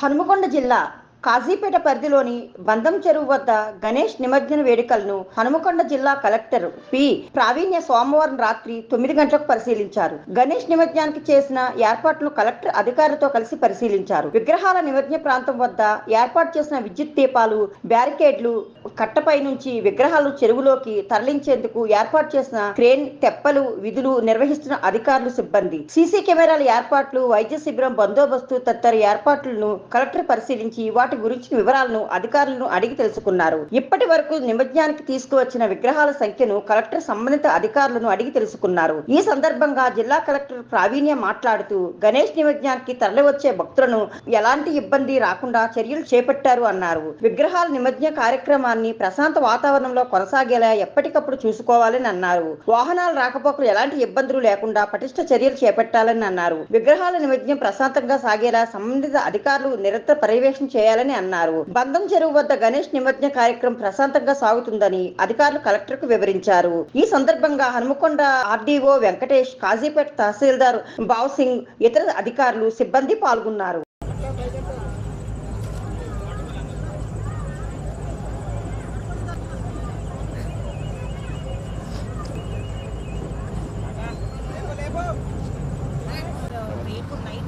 హనుమకొండ జిల్లా కాజీపేట పరిధిలోని బందం చెరువు వద్ద గణేష్ నిమజ్జన వేడుకలను హనుమకొండ జిల్లా కలెక్టర్ పి. ప్రావీణ్య సోమవారం రాత్రి తొమ్మిది గంటలకు పరిశీలించారు. గణేష్ నిమజ్జనానికి చేసిన ఏర్పాట్లను కలెక్టర్ అధికారులతో కలిసి పరిశీలించారు. విగ్రహాల నిమజ్జన ప్రాంతం వద్ద ఏర్పాటు చేసిన విద్యుత్ దీపాలు బ్యారికేడ్లు కట్టపై నుంచి విగ్రహాలు చెరువులోకి తరలించేందుకు ఏర్పాటు చేసిన క్రేన్ తెప్పలు విధులు నిర్వహిస్తున్న అధికారులు సిబ్బంది. సీసీ కెమెరాల ఏర్పాట్లు వైద్య శిబిరం బందోబస్తు తదితర ఏర్పాట్లను కలెక్టర్ పరిశీలించి వాటి వాటి గురించిన వివరాలను అధికారులను అడిగి తెలుసుకున్నారు. ఇప్పటి వరకు నిమజ్జనానికి తీసుకువచ్చిన విగ్రహాల సంఖ్యను కలెక్టర్ సంబంధిత అధికారులను అడిగి తెలుసుకున్నారు. ఈ సందర్భంగా జిల్లా కలెక్టర్ ప్రావీణ్య మాట్లాడుతూ గణేష్ నిమజ్ఞానికి తరలివచ్చే భక్తులను ఎలాంటి ఇబ్బంది రాకుండా చర్యలు చేపట్టారు అన్నారు. విగ్రహాల నిమజ్ఞ కార్యక్రమాన్ని ప్రశాంత వాతావరణంలో కొనసాగేలా ఎప్పటికప్పుడు చూసుకోవాలని అన్నారు. వాహనాలు రాకపోకలు ఎలాంటి ఇబ్బందులు లేకుండా పటిష్ట చర్యలు చేపట్టాలని అన్నారు. విగ్రహాల నిమజ్జనం ప్రశాంతంగా సాగేలా సంబంధిత అధికారులు నిరంతర పర్యవేక్షణ చేయాలని అన్నారు. బంధం చెరువు వద్ద గణేష్ నిమజ్జన కార్యక్రమం ప్రశాంతంగా సాగుతుందని అధికారులు కలెక్టర్కు వివరించారు. ఈ సందర్భంగా హనుమకొండ ఆర్డీఓ వెంకటేష్ కాజీపేట తహసీల్దార్ బావ్ సింగ్ ఇతర అధికారులు సిబ్బంది పాల్గొన్నారు.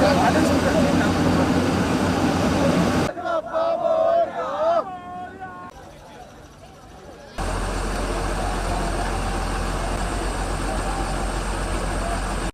다른 손가락이 나오는 거